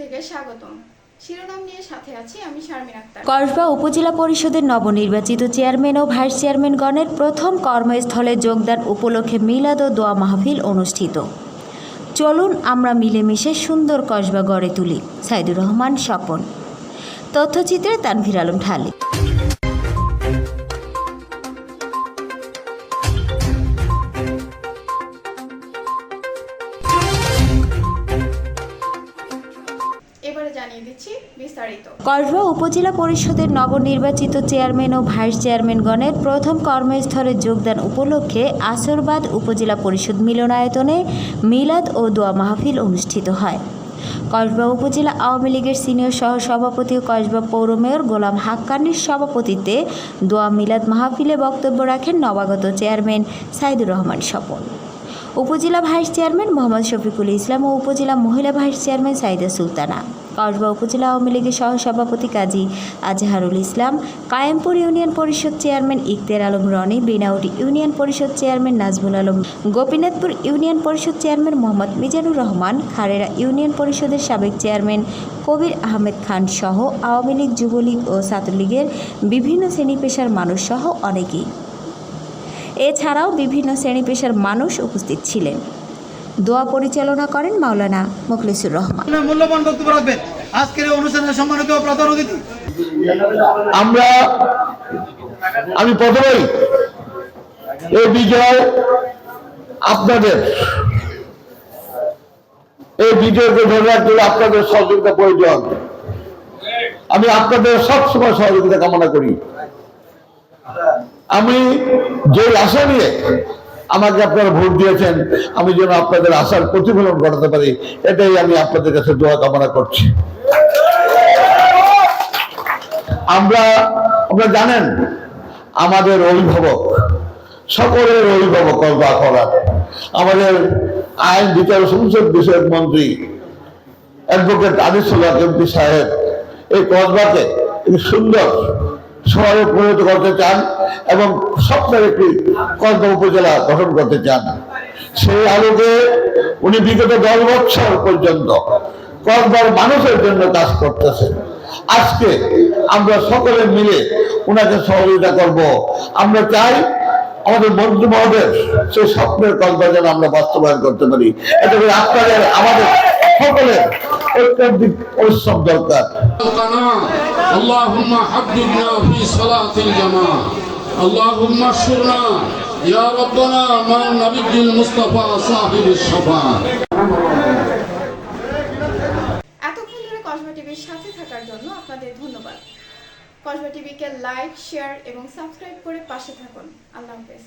থেকে স্বাগতম। শিরোনাম নিয়ে সাথে আছি আমি শারমিন আক্তার। কসবা উপজেলা পরিষদের নবনির্বাচিত চেয়ারম্যান ও ভাইস চেয়ারম্যানগণের প্রথম কর্মস্থলে যোগদান উপলক্ষে মিলাদ ও দোয়া মাহফিল অনুষ্ঠিত। চলুন আমরা মিলেমিশে সুন্দর কসবা গড়ে তুলি। সাইদুর রহমান স্বপন। তথ্যচিত্রে তানভীর আলম ঢালি। জানিয়ে কসবা উপজেলা পরিষদের নবনির্বাচিত চেয়ারম্যান ও ভাইস চেয়ারম্যানগণের প্রথম কর্মস্থলে যোগদান উপলক্ষে আসরবাদ উপজেলা পরিষদ মিলনায়তনে মিলাদ ও দোয়া মাহফিল অনুষ্ঠিত হয়। কসবা উপজেলা আওয়ামী লীগের সিনিয়র সহ সভাপতি ও কসবা পৌর মেয়র গোলাম হাক্কানির সভাপতিত্বে দোয়া মিলাদ মাহফিলে বক্তব্য রাখেন নবাগত চেয়ারম্যান সাইদুর রহমান স্বপন। উপজেলা ভাইস চেয়ারম্যান মোহাম্মদ শফিকুল ইসলাম ও উপজেলা মহিলা ভাইস চেয়ারম্যান সাইদা সুলতানা। কসবা উপজেলা আওয়ামী লীগের সহসভাপতি Kazi Azharul Islam, Kayempur union Parishad chairman Ikter Alam Roni, Binauti union Parishad chairman Nazmul Alam, Gopinathpur union Parishad chairman Mohammad Mizanur Rahman, Kharera union পরিষদের সাবেক চেয়ারম্যান কবির আহমেদ খান সহ আওয়ামী লীগ যুবলীগ ও ছাত্রলীগের বিভিন্ন শ্রেণি পেশার মানুষ সহ অনেকেই। এছাড়াও বিভিন্ন শ্রেণি পেশার মানুষ উপস্থিত ছিলেন। দোয়া পরিচালনা করেন মাওলানা মুখলিসুর রহমান। আপনার মূল্যবান বক্তব্য রাখবেন। আজকের অনুষ্ঠানের সম্মানিত প্রধান অতিথি। আমরা আমি প্রথমেই এই বিজয় আপনাদের এই বিজয়কে ধরে রাখতে আপনাদের সহযোগিতা প্রয়োজন। আমি আপনাদের সবসময় সহযোগিতা কামনা করি। আমি যে আশা নিয়ে আমাকে আপনারা ভোট দিয়েছেন, আমি যেন আপনাদের আশার প্রতিফলন ঘটাতে পারি, এটাই আমি আপনাদের কাছে দোয়া কামনা করছি। আমরা, আপনারা জানেন, আমাদের অভিভাবক, সকলের অভিভাবক কল্পা করার আমাদের আইন বিচার সংসদ বিষয়ক মন্ত্রী অ্যাডভোকেট আনিসুল্লাহ এমপি সাহেব, এই একটি সুন্দর শহরে পরিণত করতে চান এবং সপ্তাহে একটি কসবা উপজেলা গঠন করতে চান। সেই আলোকে উনি বিগত দশ বছর পর্যন্ত কসবার মানুষের জন্য কাজ করতেছেন। আজকে আমরা সকলে মিলে ওনাকে সহযোগিতা করব। আমরা চাই আমাদের মন্ত্রী মহোদয় সেই স্বপ্নের কল্পনা যেন আমরা বাস্তবায়ন করতে পারি। এটা করে আপনাদের, আমাদের সকলের অত্যধিক পরিশ্রম দরকার القناة اللهم حببنا في صلاة الجماعة اللهم اشرنا يا ربنا مع النبي المصطفى صاحب الشفاعة এতক্ষণ ধরে কসবা টিভির সাথে থাকার জন্য আপনাদের ধন্যবাদ কসবা টিভিকে লাইক শেয়ার এবং সাবস্ক্রাইব করে পাশে থাকুন আল্লাহ হাফেজ